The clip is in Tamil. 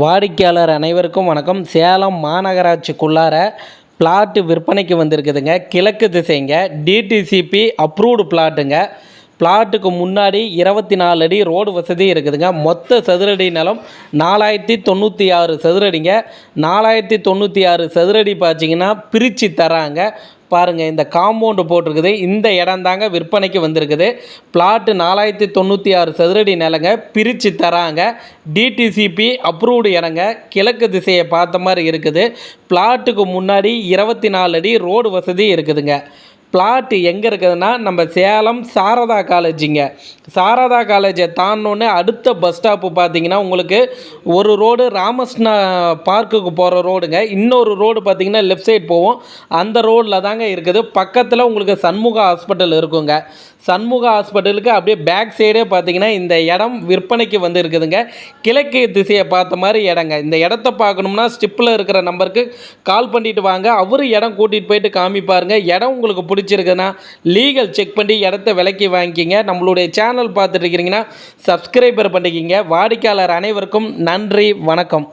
வாடிக்கையாளர் அனைவருக்கும் வணக்கம். சேலம் மாநகராட்சிக்குள்ளார பிளாட்டு விற்பனைக்கு வந்திருக்குதுங்க. கிழக்கு திசைங்க. DTCP approved பிளாட்டுங்க. பிளாட்டுக்கு முன்னாடி இருபத்தி நாலு அடி ரோடு வசதி இருக்குதுங்க. மொத்த சதுரடி நிலம் நாலாயிரத்தி தொண்ணூற்றி ஆறு சதுரடிங்க. நாலாயிரத்தி தொண்ணூற்றி ஆறு சதுரடி பார்த்தீங்கன்னா பிரித்து தராங்க. பாருங்கள் இந்த காம்பவுண்டு போட்டிருக்குது. இந்த இடம் தாங்க விற்பனைக்கு வந்திருக்குது. பிளாட்டு நாலாயிரத்தி தொண்ணூற்றி ஆறு சதுரடி நிலங்க பிரித்து தராங்க. டிடிசிபி அப்ரூவ்டு இடங்க கிழக்கு திசையை பார்த்த மாதிரி இருக்குது. பிளாட்டுக்கு முன்னாடி இருபத்தி நாலு அடி ரோடு வசதி இருக்குதுங்க. பிளாட் எங்கே இருக்குதுன்னா நம்ம சேலம் சாரதா காலேஜுங்க. சாரதா காலேஜை தாண்டினோன்னே அடுத்த பஸ் ஸ்டாப்பு பார்த்தீங்கன்னா உங்களுக்கு ஒரு ரோடு ராமஸ்னா பார்க்குக்கு போகிற ரோடுங்க இன்னொரு ரோடு பார்த்தீங்கன்னா லெஃப்ட் சைட் போவோம். அந்த ரோட்டில் தாங்க இருக்குது. பக்கத்தில் உங்களுக்கு சண்முக ஹாஸ்பிட்டல் இருக்குங்க. சண்முக ஹாஸ்பிட்டலுக்கு அப்படியே பேக் சைடே பார்த்தீங்கன்னா இந்த இடம் விற்பனைக்கு வந்து இருக்குதுங்க கிழக்கு திசையை பார்த்த மாதிரி இடங்க. இந்த இடத்த பார்க்கணும்னா ஸ்டிப்பில் இருக்கிற நம்பருக்கு கால் பண்ணிட்டு வாங்க. அவரு இடம் கூட்டிகிட்டு போயிட்டு காமிப்பாருங்க. இடம் உங்களுக்கு பிடிச்சிருக்குன்னா லீகல் செக் பண்ணி இடத்த விலைக்கு வாங்கிக்கிங்க. நம்மளுடைய சேனல் பார்த்துட்டு இருக்கிறீங்கன்னா சப்ஸ்கிரைபர் பண்ணிக்கிங்க. வாடிக்கையாளர் அனைவருக்கும் நன்றி வணக்கம்.